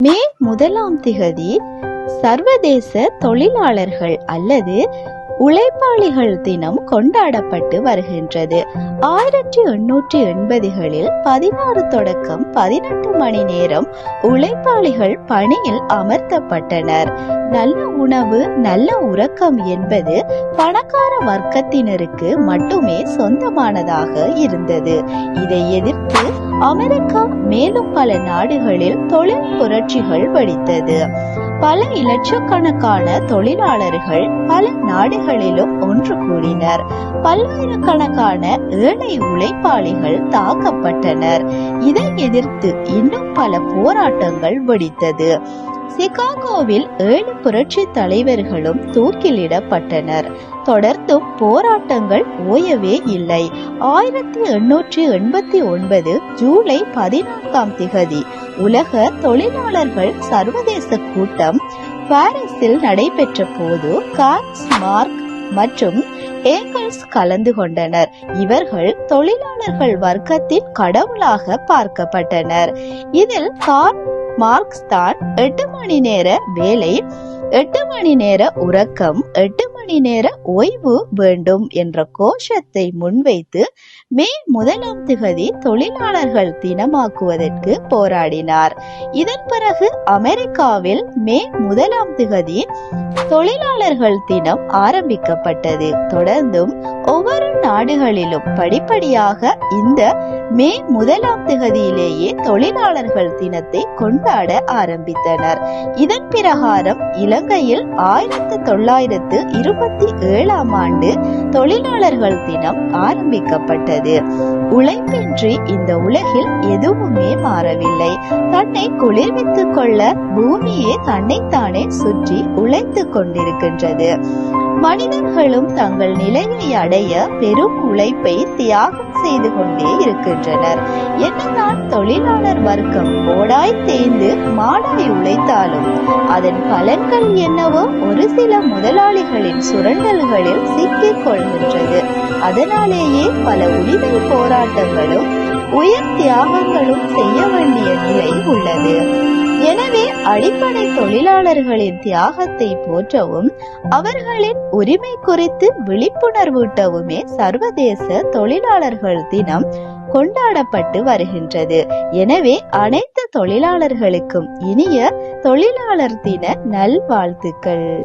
மே முதலாம் திகதி சர்வதேச தொழிலாளர்கள் அல்லது உழைப்பாளிகள் தினம் கொண்டாடப்பட்டு வருகின்றது. ஆயிரத்தி எண்ணூற்றி எண்பதுகளில் பதினாறு தொடக்கம் பதினெட்டு மணி நேரம் உழைப்பாளிகள் பணியில் அமர்த்தப்பட்டனர். நல்ல உணவு நல்ல உறக்கம் என்பது பணக்கார வர்க்கத்தினருக்கு மட்டுமே சொந்தமானதாக இருந்தது. இதை எதிர்த்து அமெரிக்கா மேலும் பல நாடுகளில் தொழில் புரட்சிகள் வெடித்தது. பல இலட்சக்கணக்கான தொழிலாளர்கள் பல நாடுகளிலும் ஒன்று கூடினர். பல்லாயிரக்கணக்கான ஏழை உழைப்பாளிகள் தாக்கப்பட்டனர். இதை எதிர்த்து இன்னும் பல போராட்டங்கள் வெடித்தது. சிகாகோவில் ஏழு புரட்சி தலைவர்களும் தூக்கிலிடப்பட்டனர். தொடர்ந்தும் போராட்டங்கள் ஓயவே இல்லை. ஆயிரத்தி எண்ணூற்றி எண்பத்தி ஒன்பது ஜூலை பதினான்காம் திகதி உலக தொழிலாளர்கள் சர்வதேச கூட்டம் பாரிஸில் நடைபெற்ற போது கார்ஸ் மார்க் மற்றும் ஏங்கல்ஸ் கலந்து கொண்டனர். இவர்கள் தொழிலாளர்கள் வர்க்கத்தின் கடவுளாக பார்க்கப்பட்டனர். இதில் கார் மார்க்ஸ் தான் எட்டு மணி நேர வேலை எட்டு மணி நேர உறக்கம் எட்டு மணி நேர ஓய்வு வேண்டும் என்ற கோஷத்தை முன்வைத்து மே முதலாம் திகதி தொழிலாளர்கள் தினமாக்குவதற்கு போராடினார். இதன் பிறகு அமெரிக்காவில் மே முதலாம் திகதி தொழிலாளர்கள் தினம் ஆரம்பிக்கப்பட்டது. தொடர்ந்தும் ஒவ்வொரு நாடுகளிலும் படிப்படியாக இந்த மே முதலாம் திகதியிலேயே தொழிலாளர்கள் தினத்தை கொண்டாட ஆரம்பித்தனர். இதன் பிரகாரம் இலங்கையில் ஆயிரத்தி தொள்ளாயிரத்து இருபத்தி ஏழாம் ஆண்டு தொழிலாளர்கள் தினம் ஆரம்பிக்கப்பட்டது. உழைப்பின்றி இந்த உலகில் எதுவுமே மாறவில்லை. தன்னை குளிர்வித்துக் கொள்ள பூமியே தன்னைத்தானே சுற்றி உழைத்துக் கொண்டிருக்கின்றது. மனிதர்களும் தங்கள் நிலையை அடைய பெரும் உழைப்பை தியாகம் செய்து கொண்டே இருக்கின்றனர். என்னதான் தொழிலாளர் வர்க்கம் ஓடாய் தேய்ந்து மாடாய் உழைத்தாலும் அதன் பலன்கள் என்னவோ ஒரு சில முதலாளிகளின் சுரண்டல்களில் சிக்கிக் கொள்கின்றது. அதனாலேயே பல உரிமை போராட்டங்களும் உயர் தியாகங்களும் செய்ய வேண்டிய நிலை உள்ளது. அடிப்படை தொழிலாளர்களின் தியாகத்தை போற்றவும் அவர்களின் உரிமை குறித்து விழிப்புணர்வூட்டவுமே சர்வதேச தொழிலாளர்கள் தினம் கொண்டாடப்பட்டு வருகின்றது. எனவே அனைத்து தொழிலாளர்களுக்கும் இனிய தொழிலாளர் தின நல்வாழ்த்துக்கள்.